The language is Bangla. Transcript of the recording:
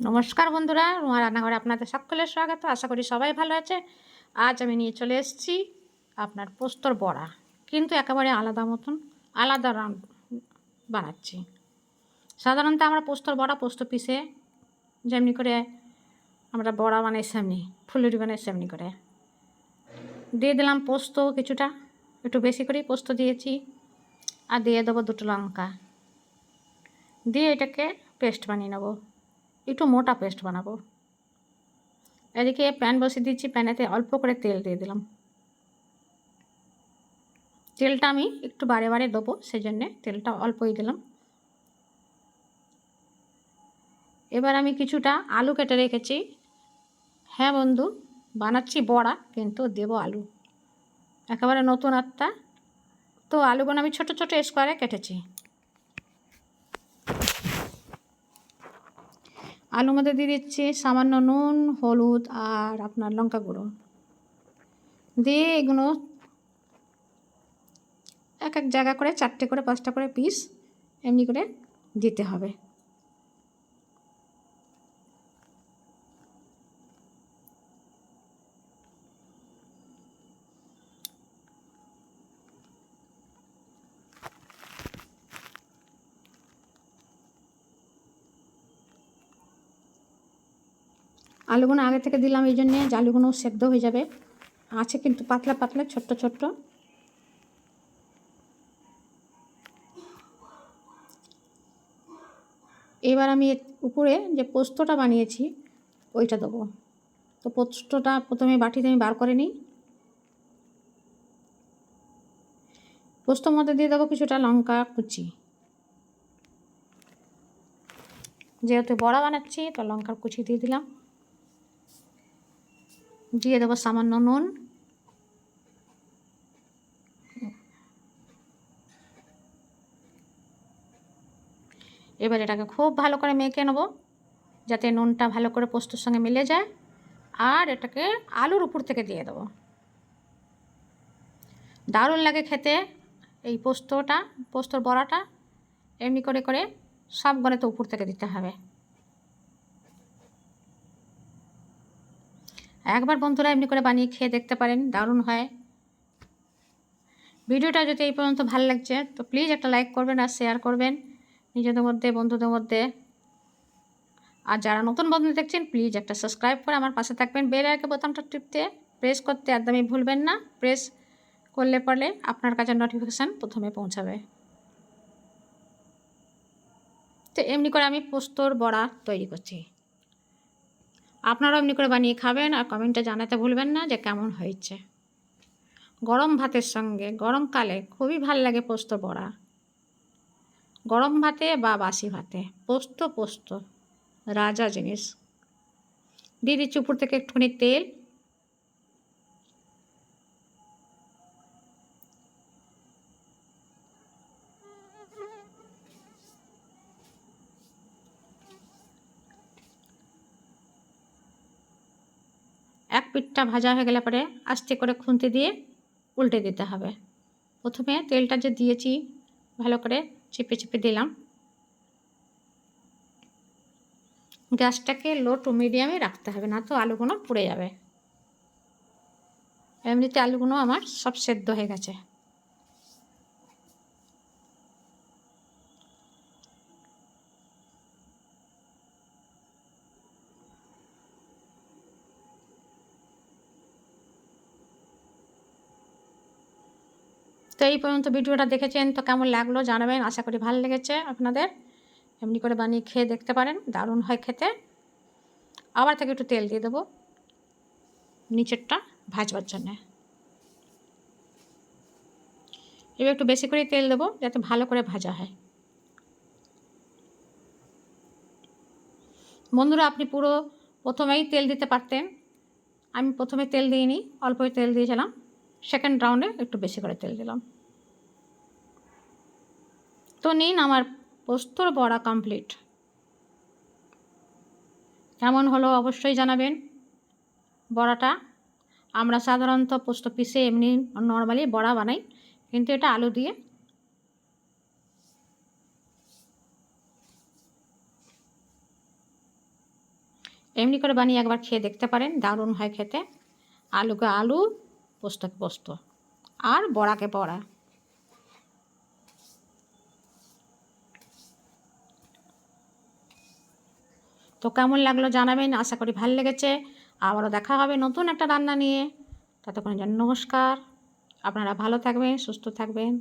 নমস্কার বন্ধুরা, রুমা রান্নাঘরে আপনাদের সকলের স্বাগত। আশা করি সবাই ভালো আছে। আজ আমি নিয়ে চলে এসেছি আপনার পোস্তর বড়া। কিন্তু একেবারে আলাদা মতন, আলাদা রান বানাচ্ছি। সাধারণত আমরা পোস্তর বড়া পোস্ত পিসে যেমনি করে আমরা বড়া বানাই, সেমনি ফুলুরি বানাই, সেমনি করে। দিয়ে দিলাম পোস্ত কিছুটা, একটু বেশি করেই পোস্ত দিয়েছি। আর দিয়ে দেবো দুটো লঙ্কা। দিয়ে এটাকে পেস্ট বানিয়ে নেব। একটু মোটা পেস্ট বানাবো। এদিকে প্যান বসিয়ে দিচ্ছি প্যানেতে অল্প করে তেল দিয়ে দিলাম। তেলটা আমি একটু বারে বারে দেবো সেই জন্যে তেলটা অল্পই দিলাম। এবার আমি কিছুটা আলু কেটে রেখেছি। হ্যাঁ বন্ধু, বানাচ্ছি বড়া, কিন্তু দেব আলু। একেবারে নতুন আত্মা তো আলুগুলো আমি ছোট ছোট স্কোয়ারে কেটেছি। আলুর মধ্যে দিয়ে দিচ্ছি, সামান্য নুন, হলুদ আর আপনার লঙ্কা গুঁড়ো। দিয়ে এগুলো এক এক জায়গা করে, চারটে করে, পাঁচটা করে পিস এমনি করে দিতে হবে। আলুগুলো আগে থেকে দিলাম, এই জন্যে যে সেদ্ধ হয়ে যাবে। আছে কিন্তু পাতলা পাতলা, ছোট্ট ছোট্ট। এবার আমি উপরে যে পোস্তটা বানিয়েছি, ওইটা দেবো। তো পোস্তটা প্রথমে বাটিতে আমি বার করে নিই। পোস্তর মধ্যে দিয়ে দেবো কিছুটা লঙ্কা কুচি। যেহেতু বড়া বানাচ্ছি, তো লঙ্কার কুচি দিয়ে দিলাম। দিয়ে দেবো সামান্য নুন। এবার এটাকে খুব ভালো করে মেখে নেব, যাতে নুনটা ভালো করে পোস্তর সঙ্গে মিলে যায়। আর এটাকে আলুর উপর থেকে দিয়ে দেবো। দারুণ লাগে খেতে এই পোস্তটা, পোস্তর বড়াটা। এমনি করে করে সব গনে তো উপর থেকে দিতে হবে। একবার বন্ধুরা এমনি করে বানিয়ে খেয়ে দেখতে পারেন, দারুণ হয়। ভিডিওটা যদি এই পর্যন্ত ভালো লাগছে, তো প্লিজ একটা লাইক করবেন আর শেয়ার করবেন নিজেদের মধ্যে, বন্ধুদের মধ্যে। আর যারা নতুন বন্ধু দেখছেন প্লিজ একটা সাবস্ক্রাইব করে আমার পাশে থাকবেন। বেল আইকে বোতামটা টিপতে প্রেস করতে একদমই ভুলবেন না। প্রেস করলে পরে আপনার কাছে নোটিফিকেশান প্রথমে পৌঁছাবে। তো এমনি করে আমি পোস্তর বড়া তৈরি করছি। আপনারাও এমনি করে বানিয়ে খাবেন আর কমেন্টে জানাতে ভুলবেন না যে কেমন হয়েছে। গরম ভাতের সঙ্গে গরমকালে খুবই ভালো লাগে পোস্ত বড়া। গরম ভাতে বা বাসি ভাতে, পোস্ত পোস্ত, রাজা জিনিস। দিয়ে চুপুর থেকে একটুখানি তেল এক পিঠটা ভাজা হয়ে গেলে পরে আস্তে করে খুন্তি দিয়ে উল্টে দিতে হবে। প্রথমে তেলটা যে দিয়েছি, ভালো করে চেপে চেপে দিলাম। গ্যাসটাকে লো টু মিডিয়ামে রাখতে হবে, না তো আলুগুলো পুড়ে যাবে। এমনিতে আলুগুলো আমার সব সেদ্ধ হয়ে গেছে। তো এই পর্যন্ত ভিডিওটা দেখেছেন, তো কেমন লাগল জানাবেন, আশা করি ভালো লেগেছে আপনাদের। এমনি করে বানিয়ে খেয়ে দেখতে পারেন, দারুণ হয় খেতে। আবার থেকে একটু তেল দিয়ে দেবো নিচেরটা ভাজবার জন্যে। এবার একটু বেশি করে তেল দেবো যাতে ভালো করে ভাজা হয়। বন্ধুরা, আপনি পুরো প্রথমেই তেল দিতে পারতেন। আমি প্রথমে তেল দিইনি, অল্পই তেল দিয়েছিলাম। সেকেন্ড রাউন্ডে একটু বেশি করে তেল দিলাম। তো নিন, আমার পোস্তর বড়া কমপ্লিট কেমন হলো অবশ্যই জানাবেন। বড়াটা আমরা সাধারণত পোস্ত পিসে এমনি নর্মালি বড়া বানাই, কিন্তু এটা আলু দিয়ে। এমনি করে বানিয়ে একবার খেয়ে দেখতে পারেন, দারুণ হয় খেতে। আলুকে আলু পোস্তকে পোস্ত আর বড়াকে পড়া। তো কেমন লাগল জানাবেন, আশা করি ভালো লেগেছে। আবারও দেখা হবে নতুন একটা রান্না নিয়ে। ততক্ষণের জন্য নমস্কার। আপনারা ভালো থাকবেন, সুস্থ থাকবেন।